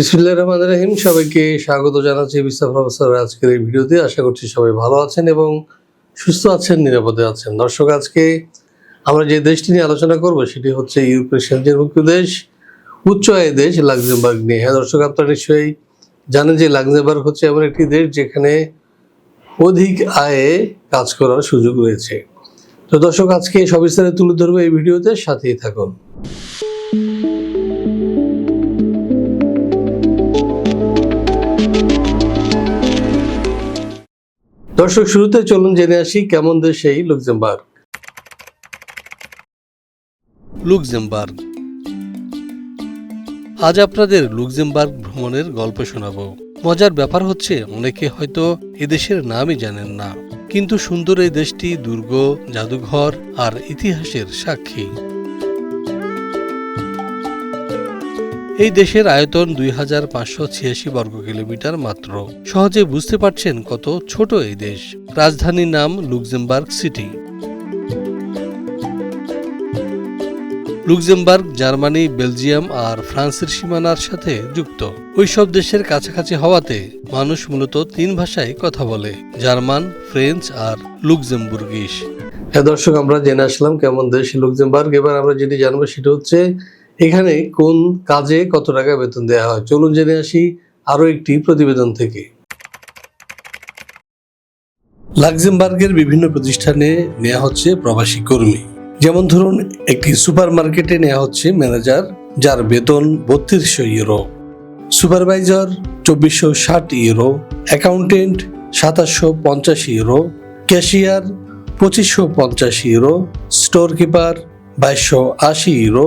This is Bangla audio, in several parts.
বিসমুল্লাহ রহমান রহিম। সবাইকে স্বাগত জানাচ্ছি বিস্তার প্রফেসর আজকের এই ভিডিওতে। আশা করছি সবাই ভালো আছেন এবং সুস্থ আছেন, নিরাপদে আছেন। দর্শক, আজকে আমরা যে দেশটি নিয়ে আলোচনা করব সেটি হচ্ছে ইউরোপের সেঞ্চুরিমুক্ত দেশ, উচ্চ আয় দেশ লাক্সেমবার্গ নিয়ে। হ্যাঁ দর্শক, আপনারা নিশ্চয়ই জানেন যে লাক্সেমবার্গ হচ্ছে এমন একটি দেশ যেখানে অধিক আয়ে কাজ করার সুযোগ রয়েছে। তো দর্শক, আজকে সবিস্তারে তুলে ধরবো এই ভিডিওতে। সাথেই থাকুন। দর্শক, শুরুতে চলুন জেনে আসি কেমন দেশ এই লুক্সেমবার্গ। লুক্সেমবার্গ। আজ আপনাদের লুক্সেমবার্গ ভ্রমণের গল্প শোনাবো। মজার ব্যাপার হচ্ছে, অনেকে হয়তো এদেশের নামই জানেন না। কিন্তু সুন্দর এই দেশটি দুর্গ, জাদুঘর আর ইতিহাসের সাক্ষী। এই দেশের আয়তন দুই হাজার পাঁচশো ছিয়াশি বর্গ কিলোমিটার মাত্র। সহজে বুঝতে পারছেন কত ছোট এই দেশ। রাজধানীর নাম Luxembourg city. Luxembourg, Germany, Belgium আর ফ্রান্সের সীমানার সাথে যুক্ত। ওইসব দেশের কাছাকাছি হওয়াতে মানুষ মূলত তিন ভাষায় কথা বলে, জার্মান, ফ্রেঞ্চ আর লুক্সেমবুর্গিশ। হ্যাঁ দর্শক, আমরা জেনে আসলাম কেমন দেশ লুক্সেমবার্গ। এবার আমরা যেটি জানব সেটা হচ্ছে এখানে কোন কাজে কত টাকা বেতন দেওয়া হয়? চলুন জেনে আসি আরও একটি প্রতিবেদন থেকে। লাক্সেমবার্গের বিভিন্ন প্রতিষ্ঠানে নেওয়া হচ্ছে প্রবাসী কর্মী। যেমন ধরুন, একটি সুপার মার্কেটে নেওয়া হচ্ছে ম্যানেজার, যার বেতন বত্রিশশো ইউরো। সুপারভাইজার, চব্বিশশো ষাট ইউরো। অ্যাকাউন্টেন্ট, সাতাশশো পঞ্চাশ ইউরো। ক্যাশিয়ার, পঁচিশশো পঞ্চাশ ইউরো। স্টোর কিপার বাইশশো আশি ইউরো।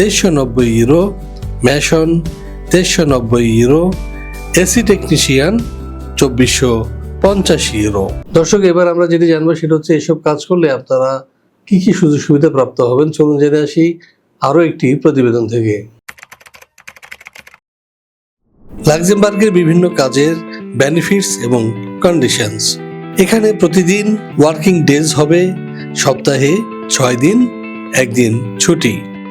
তেইশশো নব্বই ইউরো, ম্যাশন তেইশশো নব্বই ইউরো, এসি টেকনিশিয়ান চব্বিশশো পঞ্চাশ ইউরো। দর্শক, এবার আমরা যেটি জানব সেটা হচ্ছে এসব কাজ করলে আপনারা কি কি সুযোগ সুবিধা প্রাপ্ত হবেন? চলুন জেনে আসি আরও একটি প্রতিবেদন থেকে। লাক্সেমবার্গের বিভিন্ন কাজের বেনিফিটস এবং কন্ডিশনস এখানে প্রতিদিন ওয়ার্কিং ডেজ হবে, সপ্তাহে ছয় দিন, একদিন ছুটি।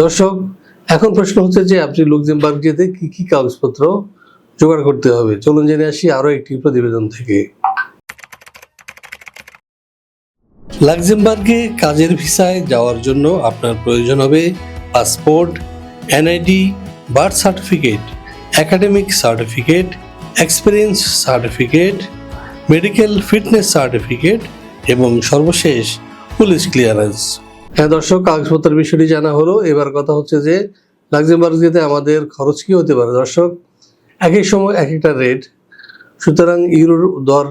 দর্শক, এখন প্রশ্ন হচ্ছে যে আপনি লুক্সেমবার্গ যেতে কি কি কাগজপত্র জোগাড় করতে হবে? চলুন জেনে আসি আরও একটি প্রতিবেদন থেকে। লাক্সেমবার্গে কাজের ভিসায় যাওয়ার জন্য আপনার প্রয়োজন হবে passport, NID, birth certificate, academic certificate, experience certificate, medical fitness certificate এবং সর্বশেষ পুলিশ ক্লিয়ারেন্স। হ্যাঁ দর্শক, কাগজপত্রের বিষয়টি জানা হলো। এবার কথা হচ্ছে যে লাক্সেমবার্গ যেতে আমাদের খরচ কি হতে পারে? দর্শক এক এক সময় এক একটা রেট সুতরাং ইউরোর দর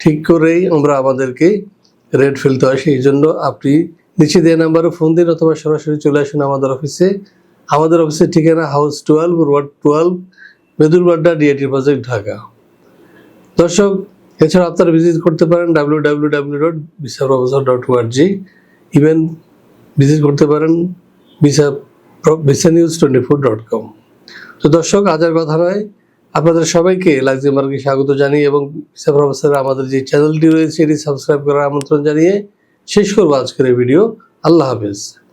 ঠিক করেই আমরা আমাদেরকে রেট ফেলতে হয়। সেই জন্য আপনি নিচে দেওয়া নাম্বারে ফোন দিন অথবা সরাসরি চলে আসুন আমাদের অফিসে আমাদের অফিসের ঠিকানা হাউস টুয়েলভ রোড টুয়েলভ বেদুরবাড্ডা ডিআইটি প্রজেক্ট ঢাকা। দর্শক এছাড়া আপনারা ভিজিট করতে পারেন W W W dot professor dot ORG even visit করতে পারেন visa visa news twenty four dot com তো দর্শক আজ আর কথা নয়, আপনাদের সবাইকে লাক্সেমবার্গে স্বাগত জানিয়ে এবং ভিসা প্রফেসর আমাদের যে চ্যানেলটি রয়েছে, এটি সাবস্ক্রাইব করার আমন্ত্রণ জানিয়ে শেষ করব আজকের ভিডিও আল্লাহ হাফেজ।